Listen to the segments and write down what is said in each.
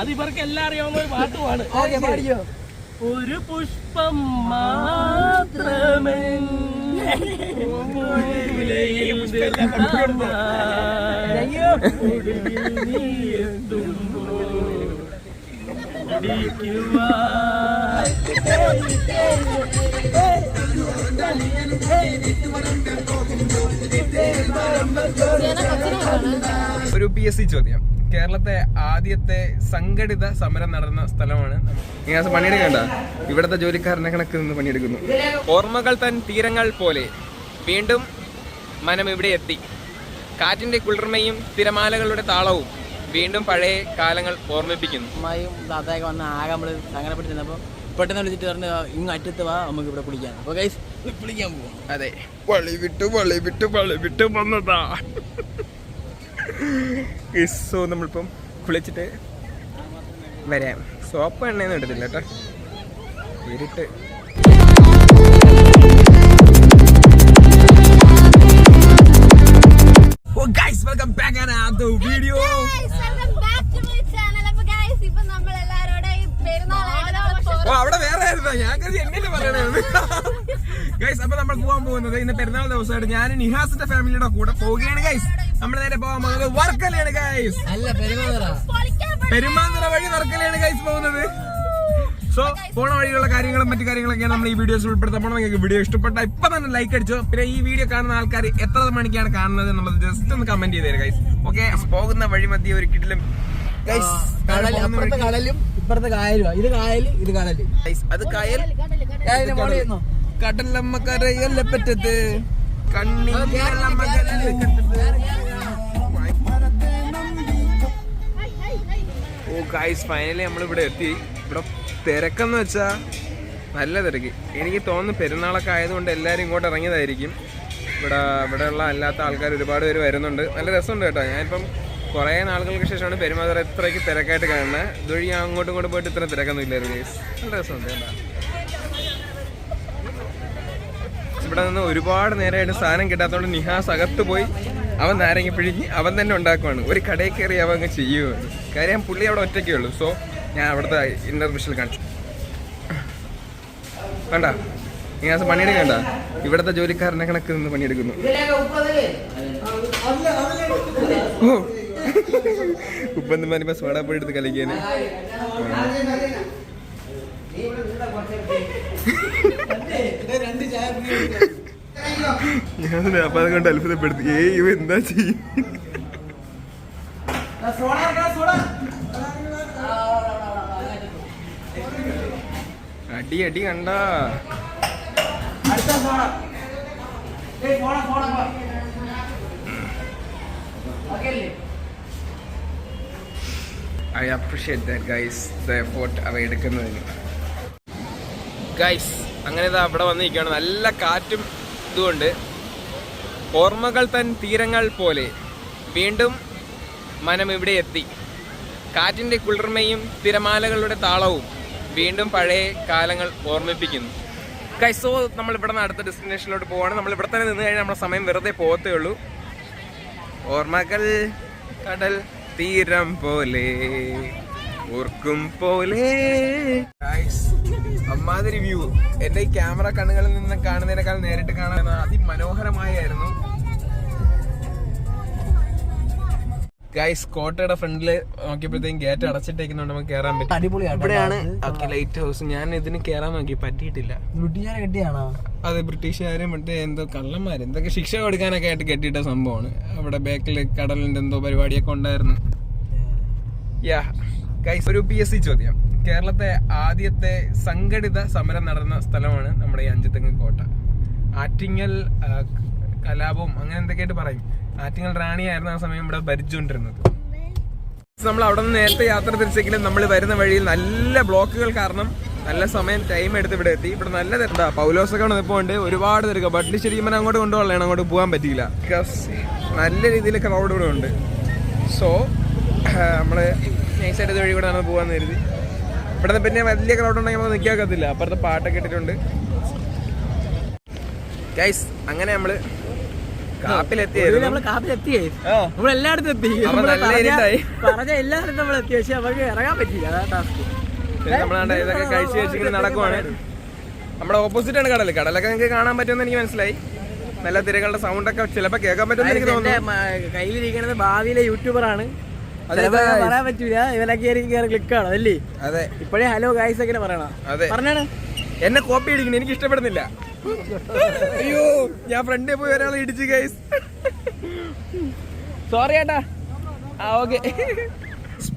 അത് ഇവർക്ക് എല്ലാം അറിയാവുന്ന ഒരു പാട്ടുമാണ്. ഓക്കെ പാടിയോ ഒരു പുഷ്പം മാത്രമേ ഒരു പി എസ് സി ചോദ്യം. കേരളത്തെ ആദ്യത്തെ സംഘടിത സമരം നടന്ന സ്ഥലമാണ്. ഇങ്ങനെ പണിയെടുക്കണ്ട ഇവിടുത്തെ ജോലിക്കാരനെ കണക്ക് നിന്ന് പണിയെടുക്കുന്നു. ഓർമ്മകൾ തൻ തീരങ്ങൾ പോലെ വീണ്ടും മനം ഇവിടെ എത്തി. കാറ്റിന്റെ കുളിർമയും തിരമാലകളുടെ താളവും വീണ്ടും പഴയ കാലങ്ങൾ ഓർമ്മിപ്പിക്കുന്നു. അമ്മയും താത്തയൊക്കെ വന്ന് ആകെ നമ്മൾ സങ്കടപ്പെട്ടിരുന്നപ്പോ പെട്ടെന്ന് വിളിച്ചിട്ട് പറഞ്ഞു ഇങ്ങ് അറ്റത്ത് വാ നമുക്ക് ഇവിടെ കുളിക്കാം. അപ്പോൾ ഗൈസ് കുളിക്കാൻ പോകും അതെ. വളി വിട്ടു വളി വിട്ടു വളി വിട്ടു വന്നതാ. സോ നമ്മളിപ്പം കുളിച്ചിട്ട് വരാം. സോപ്പ് എണ്ണയൊന്നും എടുത്തില്ല കേട്ടോ. ഇരുട്ട്. അവിടെ വേറെ ആയിരുന്നോ? ഞാൻ കരുതി എന്നെ പറയണത് ഗൈസ് അപ്പൊ നമ്മൾ പോകാൻ പോകുന്നത് ഇന്ന് പെരുന്നാൾ ദിവസമായിട്ട് ഞാൻ നിഹാസിന്റെ ഫാമിലിയുടെ കൂടെ പോവുകയാണ് ഗൈസ് നമ്മൾ നേരെ പോകാൻ പോകുന്നത് വർക്കലയാണ് ഗൈസ് പെരുമാന്തറ വഴി വർക്കലയാണ് ഗൈസ് പോകുന്നത്. സോ പോണ വഴിയുള്ള കാര്യങ്ങളും മറ്റു കാര്യങ്ങളൊക്കെയാണ് നമ്മൾ ഈ വീഡിയോസ് ഉൾപ്പെടുത്താൻ പോകണം നിങ്ങൾക്ക് വീഡിയോ ഇഷ്ടപ്പെട്ട ഇപ്പൊ തന്നെ ലൈക്ക് അടിച്ചോ. പിന്നെ ഈ വീഡിയോ കാണുന്ന ആൾക്കാർ എത്ര മണിക്കാണ് കാണുന്നത് എന്നുള്ളത് ജസ്റ്റ് ഒന്ന് കമന്റ് ചെയ്തേരും ഗൈസ് ഓക്കെ പോകുന്ന വഴി മധ്യ ഒരു അപ്പുറത്തെ കടലും ഇപ്പുറത്തെ കായലും ഇത് കായൽ ഇത് കടൽ. അത് കായൽ. കായലിനെ ഫോളോ ചെയ്യുന്നോ കടലമ്മ ഗൈസ് ഫൈനലി നമ്മളിവിടെ എത്തി. ഇവിടെ തിരക്കെന്ന് വെച്ചാൽ നല്ല തിരക്ക്. എനിക്ക് തോന്നുന്നു പെരുന്നാളൊക്കെ ആയതുകൊണ്ട് എല്ലാവരും ഇങ്ങോട്ട് ഇറങ്ങിയതായിരിക്കും. ഇവിടെ ഇവിടെയുള്ള അല്ലാത്ത ആൾക്കാർ ഒരുപാട് പേര് വരുന്നുണ്ട്. നല്ല രസമുണ്ട് കേട്ടോ. ഞാനിപ്പം കുറേ നാളുകൾക്ക് ശേഷമാണ് പെരുമാതറ ഇത്രയ്ക്ക് തിരക്കായിട്ട് കാണുന്നത്. ഇതുവഴി ഞാൻ അങ്ങോട്ടും ഇങ്ങോട്ടും പോയിട്ട് ഇത്ര തിരക്കൊന്നും ഇല്ലായിരുന്നു ഗൈസ് നല്ല രസമുണ്ട് കേട്ടോ. ഇവിടെ നിന്ന് ഒരുപാട് നേരമായിട്ട് സാധനം കിട്ടാത്തതുകൊണ്ട് നിഹാസ് അകത്ത് പോയി. അവൻ നാരങ്ങ പിഴിഞ്ഞ് അവൻ തന്നെ ഉണ്ടാക്കുവാണ്. ഒരു കടയിൽ കയറി അവൻ അങ്ങ് ചെയ്യുവാണ്. കാര്യം പുള്ളി അവിടെ ഒറ്റയ്ക്കേ ഉള്ളൂ. സോ ഞാൻ അവിടുത്തെ ഇന്നർ കാണിച്ചു കാണിച്ചു. കണ്ട? നിഹാസ് പണിയെടുക്കണ്ട ഇവിടുത്തെ ജോലിക്കാരനെ കണക്ക് നിന്ന് പണിയെടുക്കുന്നു. ഓ. ഉപ്പന്ത് മാനിപ്പോ സോഡാ പോയി എടുത്ത് കളിക്കാന് ഞാൻ അപ്പൊ അതുകൊണ്ട് അത്ഭുതപ്പെടുത്തി. ഏ ഇവ എന്താ ചെയ്യും? അടി അടി കണ്ട. ഐ അപ്രീഷിയേറ്റ് ഗൈസ് എഫോർട്ട് അവ എടുക്കുന്നതിന്. ഗൈസ് അങ്ങനെ ഇതാ അവിടെ വന്നിരിക്കുകയാണ്. നല്ല കാറ്റും ഇതുകൊണ്ട് ഓർമ്മകൾ തൻ തീരങ്ങൾ പോലെ വീണ്ടും മനം ഇവിടെ എത്തി. കാറ്റിന്റെ കുളിർമയും തിരമാലകളുടെ താളവും വീണ്ടും പഴയ കാലങ്ങൾ ഓർമ്മിപ്പിക്കുന്നു. കൈസോ നമ്മൾ ഇവിടെ നിന്ന് അടുത്ത ഡെസ്റ്റിനേഷനിലോട്ട് പോവാണ്. നമ്മൾ ഇവിടെ തന്നെ നിന്ന് കഴിഞ്ഞാൽ നമ്മുടെ സമയം വെറുതെ പോകത്തേ ഉള്ളൂ. ഓർമ്മകൾ കടൽ തീരം പോലെ ഓർക്കും പോലെ. അമ്മാതിരി വ്യൂ എന്റെ ഈ ക്യാമറ കണ്ണുകളിൽ നിന്ന് കാണുന്നതിനേക്കാൾ നേരിട്ട് കാണാൻ അതിമനോഹരമായിരുന്നു ഗൈസ് കോട്ടയുടെ ഫ്രണ്ടിൽ നോക്കിയപ്പോഴത്തേക്കും ഗേറ്റ് അടച്ചിട്ടേക്കുന്നുണ്ട് നമുക്ക് കയറാൻ പറ്റും. അടിപൊളിയാണ് ഇവിടെയാണ് ലൈറ്റ് ഹൗസ് ഞാൻ ഇതിന് കയറാൻ നോക്കി പറ്റിയിട്ടില്ല. ബ്രിട്ടീഷുകാരെ കെട്ടിയാണോ? അതെ ബ്രിട്ടീഷുകാരും മറ്റേ എന്തോ കള്ളന്മാർ എന്തൊക്കെ ശിക്ഷ കൊടുക്കാനൊക്കെ ആയിട്ട് കെട്ടിയിട്ട സംഭവമാണ്. അവിടെ ബാക്കിൽ കടലിന്റെ എന്തോ പരിപാടിയൊക്കെ ഉണ്ടായിരുന്നു. യാ ഗൈസ് ഒരു പി എസ് സി ചോദ്യം. കേരളത്തെ ആദ്യത്തെ സംഘടിത സമരം നടന്ന സ്ഥലമാണ് നമ്മുടെ ഈ അഞ്ചുതെങ്ങ് കോട്ട. ആറ്റിങ്ങൽ കലാപവും അങ്ങനെ എന്തൊക്കെയായിട്ട് പറയും? ആറ്റിങ്ങൽ റാണിയായിരുന്നു ആ സമയം ഇവിടെ ഭരിച്ചുകൊണ്ടിരുന്നത്. നമ്മൾ അവിടെ നിന്ന് നേരത്തെ യാത്ര തിരിച്ചെങ്കിലും നമ്മൾ വരുന്ന വഴിയിൽ നല്ല ബ്ലോക്കുകൾ കാരണം നല്ല സമയം ടൈം എടുത്ത് ഇവിടെ എത്തി. ഇവിടെ നല്ല തിരക്കാ പൗലോസൊക്കെ ഉണ്ട്. ഒരുപാട് തിരക്കാ. ശരി ഇമ്മനെ അങ്ങോട്ട് കൊണ്ടുപോകണം അങ്ങോട്ട് പോകാൻ പറ്റിയില്ല. ബിക്കോസ് നല്ല രീതിയിൽ ക്രൗഡ് ഇവിടെ ഉണ്ട്. സോ നമ്മൾ നൈസായിട്ട് വഴി കൂടെ നമ്മൾ പോകാൻ കരുതി. ഇവിടെ നിന്ന് പിന്നെ വലിയ ക്രൗഡ് ഉണ്ടെങ്കിൽ നമുക്ക് നിൽക്കാൻ അപ്പുറത്തെ പാട്ടൊക്കെ ഇട്ടിട്ടുണ്ട്. ഗൈസ് അങ്ങനെ നമ്മൾ. നമ്മൾ എല്ലായിടത്തും എത്തി. പറഞ്ഞ-. എല്ലായിടത്തും നമ്മൾ എത്തി. പക്ഷെ നമുക്ക് ഇറങ്ങാൻ പറ്റില്ല അതാ ടാസ്ക് പിന്നെ നമ്മളാണ്ട് ഇതൊക്കെ കഴിച്ച് കഴിച്ചിങ്ങനെ നടക്കുവാണ്. നമ്മുടെ ഓപ്പോസിറ്റ് ആണ് കടൽ കടലൊക്കെ നിങ്ങൾക്ക് കാണാൻ പറ്റുമെന്ന് എനിക്ക് മനസ്സിലായി. നല്ല തിരകളുടെ സൗണ്ട് ഒക്കെ ചിലപ്പോ കേൾക്കാൻ പറ്റുമെന്ന് എനിക്ക് തോന്നുന്നു. കയ്യിലിരിക്കുന്നത് ഭാവിയിലെ യൂട്യൂബർ പറയാൻ പറ്റൂല. ഇവനൊക്കെ കയറി അല്ലേ? അതെ. ഇപ്പോഴേ ഹലോ ഗായ്സ് ഒക്കെ പറയണം. അതെ. പറഞ്ഞാണ്. എന്നെ കോപ്പി അടിക്കുന്നു എനിക്ക് ഇഷ്ടപ്പെടുന്നില്ല. അയ്യോ ഞാൻ ഫ്രണ്ടിൽ പോയി ഒരാളെ ഇടിച്ചു ഗൈസ് സോറി ഏട്ടാ. ആ ഓക്കെ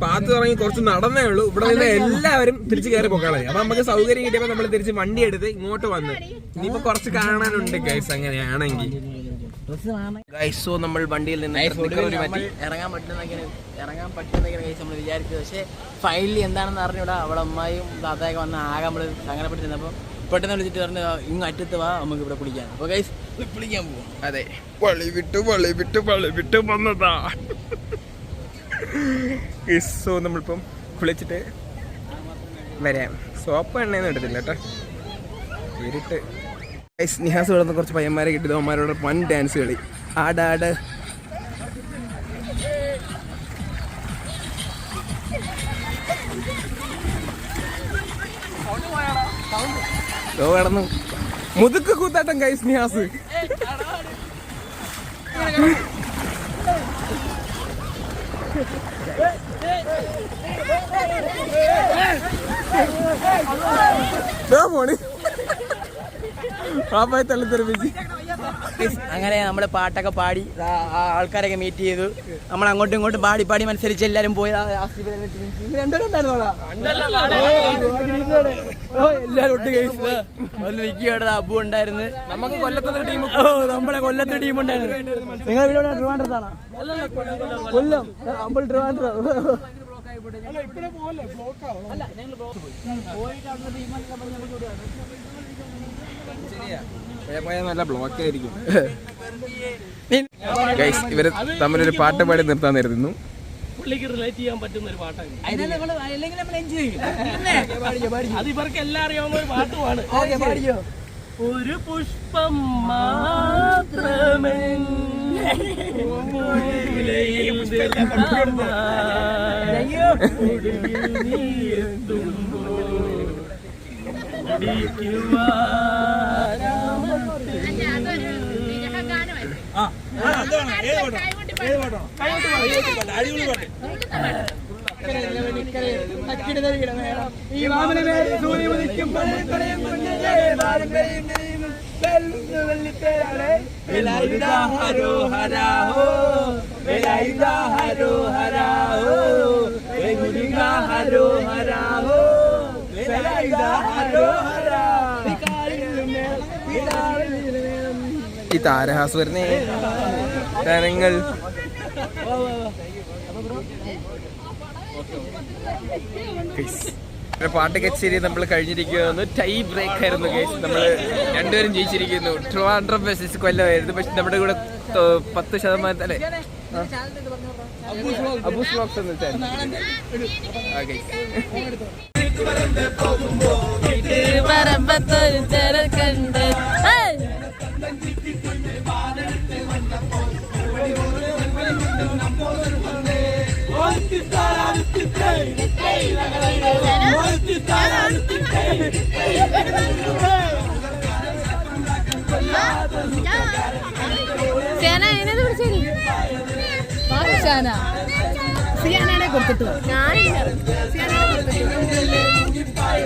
പാത്ത് തുടങ്ങി കുറച്ച് നടന്നേ ഉള്ളൂ. ഇവിടെ നിന്ന് എല്ലാവരും തിരിച്ചു കയറി പോക്കാളെ അപ്പൊ നമുക്ക് സൗകര്യം കിട്ടിയപ്പോ നമ്മൾ തിരിച്ച് വണ്ടി എടുത്ത് ഇങ്ങോട്ട് വന്ന്. ഇനിയിപ്പോ കുറച്ച് കാണാനുണ്ട് ഗൈസ് അങ്ങനെയാണെങ്കിൽ. ഗൈസ് നമ്മൾ വണ്ടിയിൽ നിന്ന് ഇറങ്ങാൻ പറ്റുന്ന ഇറങ്ങാൻ പറ്റുന്ന ഗൈസ് നമ്മൾ വിചാരിച്ചു. പക്ഷേ ഫൈനലി എന്താണെന്ന് അറിഞ്ഞൂടാ. അവളെ അമ്മായും താത്തയൊക്കെ വന്ന ആകെ നമ്മൾ സങ്കടപ്പെട്ടിരുന്നപ്പോൾ പെട്ടെന്ന് വിളിച്ചിട്ട് പറഞ്ഞു ഇങ്ങ് അറ്റത്ത് വാ നമുക്ക് ഇവിടെ കുളിക്കാൻ. അപ്പോൾ ഗൈസ് കുളിക്കാൻ പോകും അതെ. വളി വിട്ടു വളി വിട്ടു വളി വിട്ടു വന്നതാ. ഗൈസോ നമ്മളിപ്പം കുളിച്ചിട്ട് വരാം. സോപ്പ് എണ്ണയൊന്നും എടുത്തില്ല കേട്ടോ. ഇരുട്ട്. Guys, നിഹാസ് കിടന്ന് കുറച്ച് പയ്യന്മാരെ കിട്ടിയത് അവന്മാരോട് വൺ ഡാൻസ് കളി. ആടാട് ഓ കടന്നു മുതുക്ക് കൂത്താട്ടം ഗൈസ് നിഹാസ് പോണ് പാപ്പായി തള്ളിത്തെറിപ്പിച്ച് അങ്ങനെ നമ്മൾ പാട്ടൊക്കെ പാടി ആൾക്കാരൊക്കെ മീറ്റ് ചെയ്തു. നമ്മൾ അങ്ങോട്ടും ഇങ്ങോട്ടും പാടി പാടി മത്സരിച്ച് എല്ലാവരും പോയി. എല്ലാരും ഒട്ട് നിൽക്കുകയാണ് അബു ഉണ്ടായിരുന്നു. നമുക്ക് കൊല്ലത്തെ ടീം ഓ നമ്മളെ കൊല്ലത്തെ ടീം ഉണ്ടായിരുന്നു. നിങ്ങൾ ഇവിടെ ട്രിവാൻഡ്രത്താണോ? കൊല്ലം. നമ്മൾ ട്രിവാൻഡ്രം. പോയാൽ നല്ല ബ്ലോക്ക് ആയിരിക്കും. ഗൈസ് ഇവർ തമ്മിലൊരു പാട്ട് പാടി നിർത്താൻ നേരുന്നു പുള്ളിക്ക് റിലേറ്റ് ചെയ്യാൻ പറ്റുന്ന ഒരു പാട്ടാണ് അല്ലെങ്കിൽ നമ്മൾ എൻജോയ് ചെയ്യും. അത് ഇവർക്ക് എല്ലാം അറിയാവുന്ന ഒരു പാട്ടുമാണ്. ഓക്കെ പാടിയോ ഒരു പുഷ്പം മാത്രമേ നീ എത്തുമ്പോൾ ഈ വാമനമേ സൂര്യ ഉദിക്കും ഹരോ ഹരോ ഹരോ ഹരാ ഈ താരഹാസ്വരനെ വരുന്നേ. തരങ്ങൾ. പാട്ട് കച്ചേരി നമ്മൾ കഴിഞ്ഞിരിക്കുന്നു ടൈ ബ്രേക്ക് ആയിരുന്നു കേസ് നമ്മൾ രണ്ടുപേരും ജയിച്ചിരിക്കുന്നു. ട്രിവാൻഡ്രം ബസ്സിസ് കൊല്ലമായിരുന്നു. പക്ഷെ നമ്മുടെ കൂടെ പത്ത് ശതമാനം അല്ലേ. അബൂസ് വ്ലോഗ്സ് എന്ന് വെച്ചാൽ പറമ്പത്തൊരു! സിയാന അതിനത് പിടിച്ചേരി ഷാന സിയാനെ കൊടുത്തിട്ടു. ഞാനില്ല.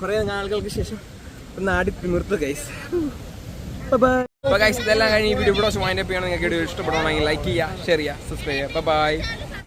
കുറേ നാളുകൾക്ക് ശേഷം ഒന്ന് ആടി നിർത്തുക ഗൈസ് അപ്പോൾ ഗൈസ് ഇതെല്ലാം കഴിഞ്ഞ് ഈ വീഡിയോ ഇവിടെ വൈൻഡപ്പ് ചെയ്യണം. നിങ്ങൾക്ക് വീഡിയോ ഇഷ്ടപ്പെടുവാണെങ്കിൽ ലൈക്ക് ചെയ്യുക ഷെയർ ചെയ്യുക. സബ്സ്ക്രൈബ് ചെയ്യുക. ബൈ